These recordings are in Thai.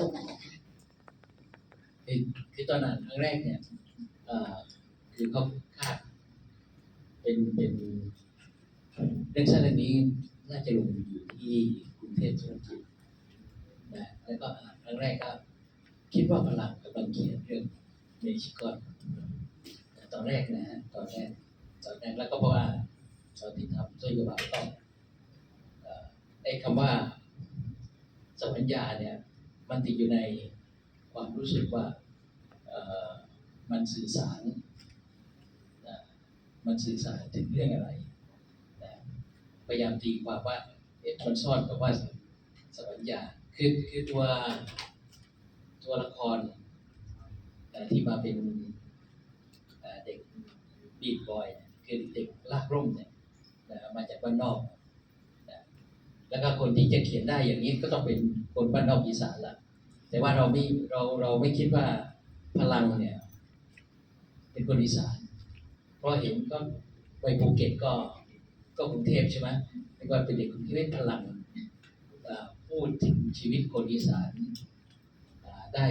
ตรงนั้นนะคะคือคือตอนนั้นครั้งแรกเนี่ยคือเขาคาดเป็นเป็นเรื่องสั้นเรื่องนี้น่าจะลงอยู่ที่กรุงเทพธุรกิจนะแล้วก็ครั้งแรกก็คิดว่าพลังกำลังเขียนเรื่องเมชิกอนตอนแรกนะฮะตอนแรกตอนแรกแล้วก็เพราะว่าตอนที่ทำช่วยกบเราก็เอ่อไอ้คำว่าสวัญญาเนี่ย มันติดอยู่ในความรู้สึกว่ามันสื่อสารนะมันสื่อสารถึงเรื่องอะไรนะพยายามตีความว่าเอ๊ะมันซ่อนกับว่าสวัญญาคือคือตัวตัวละครนะที่มาเป็นเด็กบีดบอยเนี่ยคือเด็กลากร่มเนี่ยนะมาจากบ้านนอกนะแล้วก็คนที่จะเขียนได้อย่างนี้ก็ต้องเป็นคนบ้านนอกอีสานละ แต่ว่าเราไม่เราเราไม่คิดว่าพลังเนี่ย เป็นคนอีสานเพราะเห็นก็ไปภูเก็ตก็ก็กรุงเทพใช่ไหมแล้วก็เป็นเด็กกรุงเทพพลังพูดถึงชีวิตคนอีสานได้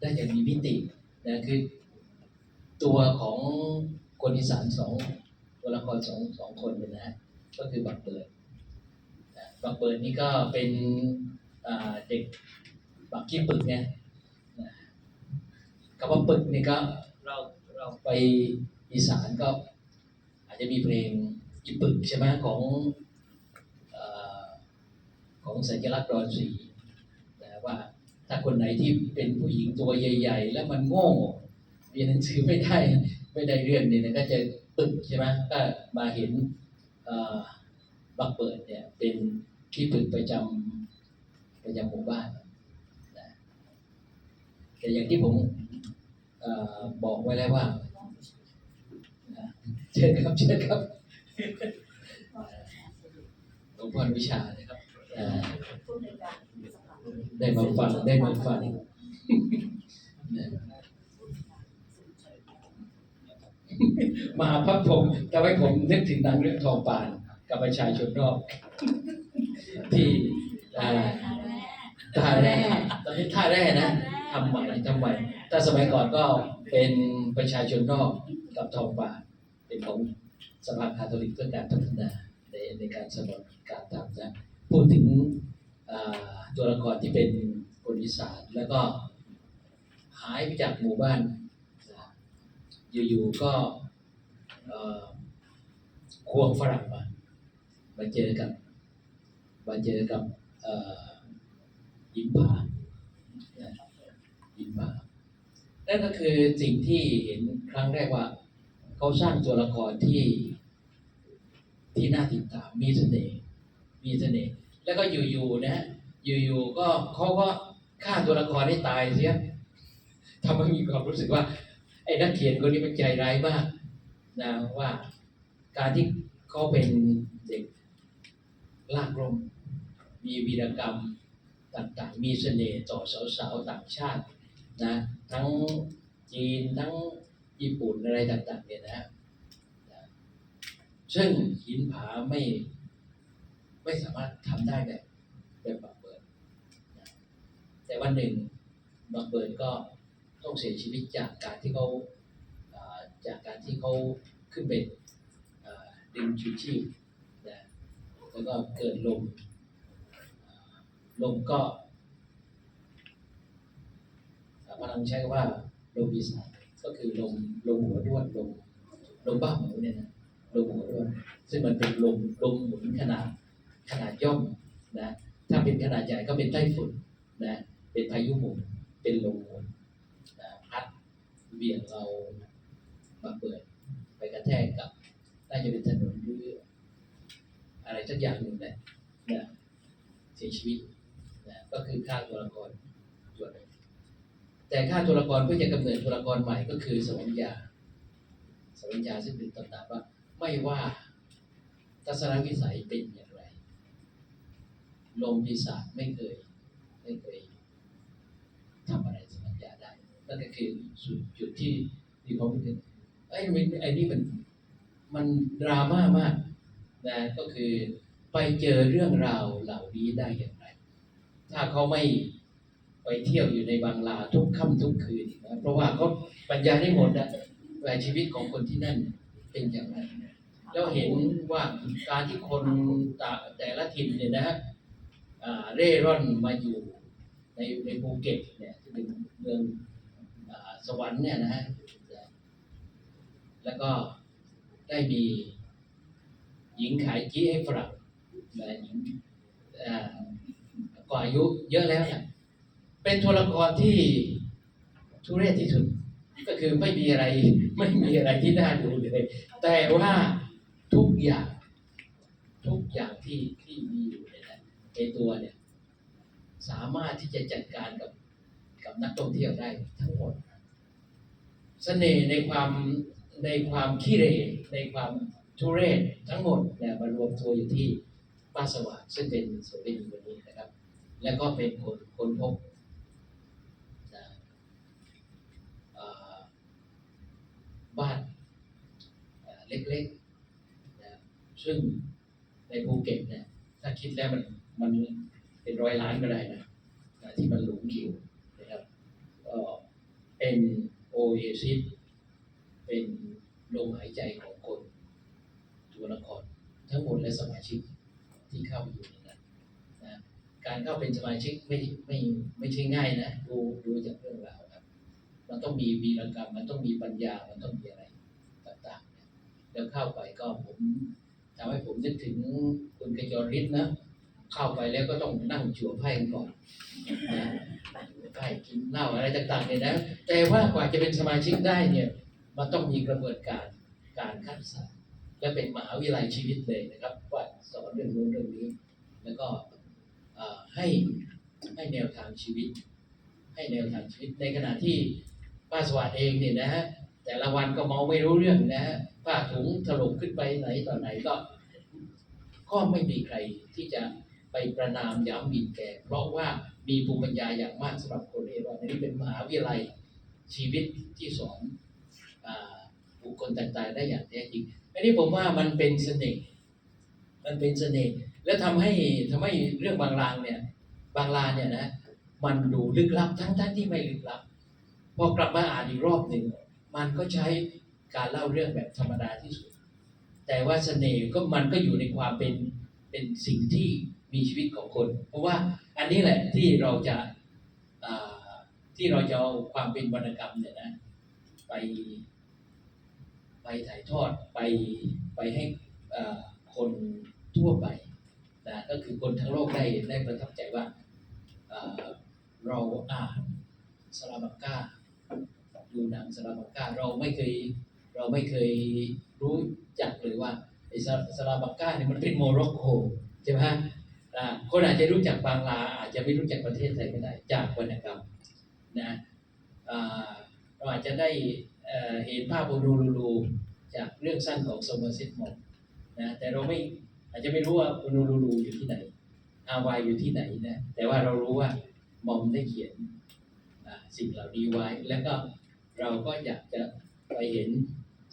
ได้อย่างมีมิตินะคือตัวของคนอีสานสองตัวละครสองสองคนเนี่ยนะ ก็คือบักเบิร์ดบักเบิร์ดนี่ก็เป็นเด็ก บักขี้ปึกเนี่ยคำว่าปึกนี่ก็เราเราไปอีสานก็อาจจะมีเพลงอีปึกใช่ไหมของอของสัญลักษณ์ดอนสีนะว่าถ้าคนไหนที่เป็นผู้หญิงตัวใหญ่ ๆ แล้วมันโง่เรียนหนังสือไม่ได้ไม่ได้เรื่องเนี่ยก็จะปึกใช่ไหมก็มาเห็นบักเปิดเนี่ยเป็นที่ปึกประจำประจำหมู่บ้าน แต่อย่างที่ผมอบอกไว้แล้วว่าเชิญครับเชิญครับหลวงพ่อวิชานะครับได้มาฟังได้มาฟังนมาพับผมทำให้ผมนึกถึงหนังเรื่องทองปาน กับประชาชนรอบที่ท่าแร่ตอนนี้ท่าแร่นะ ทำใหม่ทำใหม่ถ้าสมัยก่อนก็เป็นประชาชนนอกกับทองป่าเป็นของสภาคาทอลิกเพื่อการพัฒนาในในการสนับสนุนการทำนะพูดถึงตัวละครที่เป็นคนอีสานแล้วก็หายไปจากหมู่บ้าน อยู่ๆก็ควงฝรั่งมา มาเจอกับ มาเจอกับยิมผา อินมานั่นก็คือสิ่งที่เห็นครั้งแรกว่า เขาสร้างตัวละครที่ที่น่าติดตามมีเสน่ห์มีเสน่ห์แล้วก็อยู่ๆนะอยู่ๆก็เขาก็ฆ่าตัวละครให้ตายเสียทำให้มีความรู้สึกว่า ไอ้นักเขียนคนนี้มันใจร้ายมากนะว่าการที่เขาเป็นเด็กลากลมมีวีรกรรมต่างๆ มีเสน่ห์ต่อสาวๆต่างชาติ นะทั้งจีนทั้งญี่ปุ่นอะไรต่างๆเนี่ยนะนะซึ่งหินผาไม่ไม่สามารถทำได้แบบแบบบักเบิร์แต่วันหนึ่งบักเบิร์ก็ต้องเสียชีวิตจากการที่เขาจากการที่เขาขึ้นไปอ่าดึงชูชีพนะแล้วก็เกิดลมลมก็ อ่าพลังใช้คำว่าลมอีสานก็คือลมลมหัวด้วนลมลมบ้าหมูเนี่ยนะลมหัวด้วนซึ่งมันเป็นลมลมหมุนขนาดขนาดย่อมนะถ้าเป็นขนาดใหญ่ก็เป็นไต้ฝุ่นนะเป็นพายุหมุนเป็นลมหมุนนะพัดเบี่ยงเรามาเปิดไปกระแทกกับน่าจะเป็นถนนหรืออะไรสักอย่างหนึ่งแหละนะเสียชีวิตนะก็คือฆ่าตัวละคร แต่ฆ่าตัวละครเพื่อจะกำเนิดตัวละครใหม่ก็คือสวัญญาสวัญญาซึ่งเป็นตำนานว่า ไม่ว่าทัศนวิสัยเป็นอย่างไร ลมปีศาจไม่เคย ไม่เคยทำอะไรสวัญญาได้นั่นก็คือจุดจุดที่มีความรู้สึกไอ้นไอ้นี่มันมันดราม่ามากนะก็คือไปเจอเรื่องราวเหล่านี้ได้อย่างไร ถ้าเขาไม่ ไปเที่ยวอยู่ในบางลาทุกค่ำทุกคืนนะเพราะว่าเขาบรรยายได้หมดนะว่าชีวิตของคนที่นั่นเป็นอย่างไรแล้วเห็นว่าการที่คนแต่แต่ละถิ่นเนี่ยนะฮะเร่ร่อนมาอยู่ในในภูเก็ตเนี่ยที่เป็นเมืองสวรรค์เนี่ยนะฮะแล้วก็ได้มีหญิงขายกี้ให้ฝรั่งนะหญิงอ่าก็อายุเยอะแล้วเนี่ย เป็นตัวละครที่ทุเรศที่สุด ก็คือไม่มีอะไร ไม่มีอะไรที่น่าดูเลย แต่ว่าทุกอย่าง ทุกอย่างที่ที่มีอยู่ในนั้นในตัวเนี่ย สามารถที่จะจัดการกับกับนักท่องเที่ยวได้ทั้งหมดเสน่ห์ในความในความขี้เหร่ในความทุเรศทั้งหมดเนี่ยมารวมตัวอยู่ที่ป้าสว่างซึ่งเป็นโสเภณีวันนี้นะครับ แล้วก็เป็นคนคนพบ นะเอ่อ บ้านเล็กๆนะซึ่งในภูเก็ตเนี่ยถ้าคิดแล้วมันมันเป็นร้อยล้านก็ได้นะนะที่มันหลงอยู่นะครับก็เป็นโอเอซิสเป็นลมหายใจของคนตัวละครทั้งหมดและสมาชิกที่เข้าไปอยู่ในนั้นนะการเข้าเป็นสมาชิกไม่ไม่ไม่ใช่ง่ายนะดูดูจากเรื่องราว มันต้องมีวีรกรรม มันต้องมีปัญญา มันต้องมีอะไรต่างๆเนี่ยแล้วเข้าไปก็ผมทำให้ผมนึกถึงคุณกจรฤทธิ์นะ เข้าไปแล้วก็ต้องนั่งจั่วไพ่ก่อนนะไพ่กินเหล้าอะไรต่างๆเนี่ยนะ แต่ว่ากว่าจะเป็นสมาชิกได้เนี่ย มันต้องมีกระบวนการการคัดสรรและเป็นมหาวิทยาลัยชีวิตเลยนะครับ ว่าสอนเรื่องนู้นเรื่องนี้ แล้วก็ให้ให้แนวทางชีวิต ให้แนวทางชีวิตในขณะที่ ป้าสวัสดิ์เองเนี่ยนะฮะแต่ละวันก็เมาไม่รู้เรื่องนะฮะผ้าถุงถลกขึ้นไปไหนต่อไหนก็ ก็ไม่มีใครที่จะไปประนามย้ำหมิ่นแกเพราะว่ามีภูมิปัญญาอย่างมากสำหรับคนเอราวัณนี่เป็นมหาวิทยาลัยชีวิตที่สอนบุคคลต่างๆได้อย่างแท้จริงอันนี้ผมว่ามันเป็นเสน่ห์มันเป็นเสน่ห์แล้วทำให้ทำให้เรื่องบางรางเนี่ยบางรางเนี่ยนะมันดูลึกลับทั้งทั้งที่ไม่ลึกลับ พอกลับมาอ่านอีกรอบหนึ่งมันก็ใช้การเล่าเรื่องแบบธรรมดาที่สุด แต่ว่าเสน่ห์ก็มันก็อยู่ในความเป็นเป็นสิ่งที่มีชีวิตของคน เพราะว่าอันนี้แหละที่เราจะที่เราจะเอาความเป็นวรรณกรรมเนี่ยนะไปไปถ่ายทอดไปไปให้คนทั่วไปนะก็คือคนทั้งโลกได้ได้ประทับใจว่าอ่าเราอ่านสลาบังกา ดูหนังสลาบังกาเราไม่เคยเราไม่เคยรู้จักเลยว่าไอ้สลสลาบังกาเนี่ยมันเป็นโมร็อกโกใช่ไหมฮะคนอาจจะรู้จักบางลาอาจจะไม่รู้จักประเทศไทยก็ได้ จากวรรณกรรมนะอาเราอาจจะได้เห็นภาพอูรูลูลูจากเรื่องสั้นของโซเมอร์เซตมอนนะแต่เราไม่อาจจะไม่รู้ว่าอูรูลูลูอยู่ที่ไหนฮาวายอยู่ที่ไหนนะแต่ว่าเรารู้ว่า มอมได้เขียน สิ่งเหล่านี้ไว้ แล้วก็เราก็อยากจะไปเห็น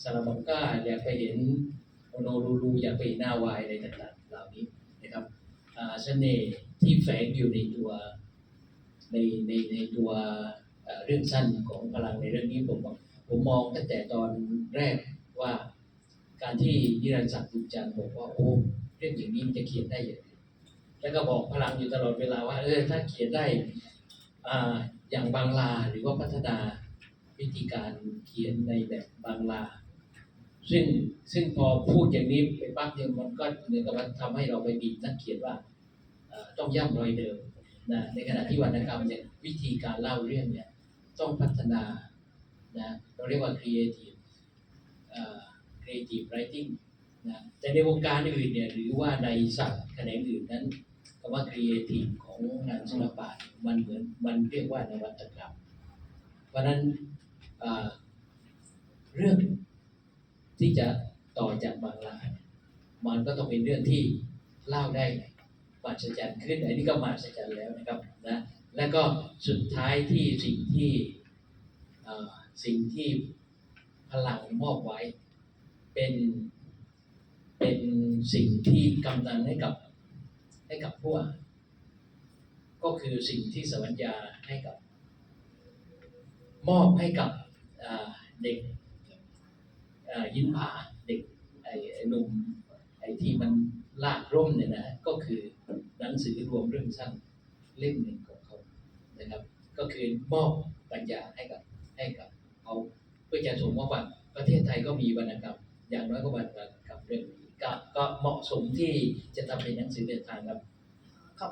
ซาลาบังกาอยากไปเห็นโอโนลูลูอยากไปเห็นฮาวายอะไรต่างๆ เหล่านี้นะครับเสน่ห์ที่แฝงอยู่ในตัวในในในตัวเรื่องสั้นของพลังในเรื่องนี้ผมบอกผมมองตั้งแต่ตอนแรกว่าการที่นิรันดร์ศักดิ์บุญจันทร์บอกว่าโอ้เรื่องอย่างนี้มันจะเขียนได้อย่างไรแล้วก็บอกพลังอยู่ตลอดเวลาว่าเออถ้าเขียนได้ อย่างบางลาหรือว่าพัฒนาวิธีการเขียนในแบบบางลา ซึ่งซึ่งพอพูดอย่างนี้ไปปั๊บเนี่ยมันก็เหมือนกับว่าทำให้เราไปบีบนักเขียนว่าต้องย่ำรอยเดิมนะในขณะที่วรรณกรรมเนี่ยวิธีการเล่าเรื่องเนี่ยต้องพัฒนานะเราเรียกว่า creative เอ่อ creative writing นะแต่ในวงการอื่นเนี่ยหรือว่าในศัพท์แขนงอื่นนั้นำว่า creative ของงานศิลปะมันเหมือนมันเรียกว่านวัตกรรม เพราะนั้นเรื่องที่จะต่อจากบางลายมันก็ต้องเป็นเรื่องที่เล่าได้มหัศจรรย์ขึ้นอันนี้ก็มหัศจรรย์แล้วนะครับนะแล้วก็สุดท้ายที่สิ่งที่สิ่งที่พลังมอบไว้เป็นเป็นสิ่งที่กำลังให้กับ ให้กับผู้อ่านก็คือสิ่งที่สวัญญาให้กับ มอบให้กับเด็กยินผาเด็กไอ้หนุ่มไอ้ที่มันลากร่มเนี่ยนะก็คือหนังสือรวมเรื่องสั้นเล่มหนึ่งของเขานะครับ ก็คือมอบปัญญาให้กับให้กับเขาเพื่อจะส่งมอบว่าประเทศไทยก็มีวรรณกรรม อย่างน้อยก็วรรณกรรม ก็เหมาะสมที่จะทำเป็นหนังสือเดินทางครับ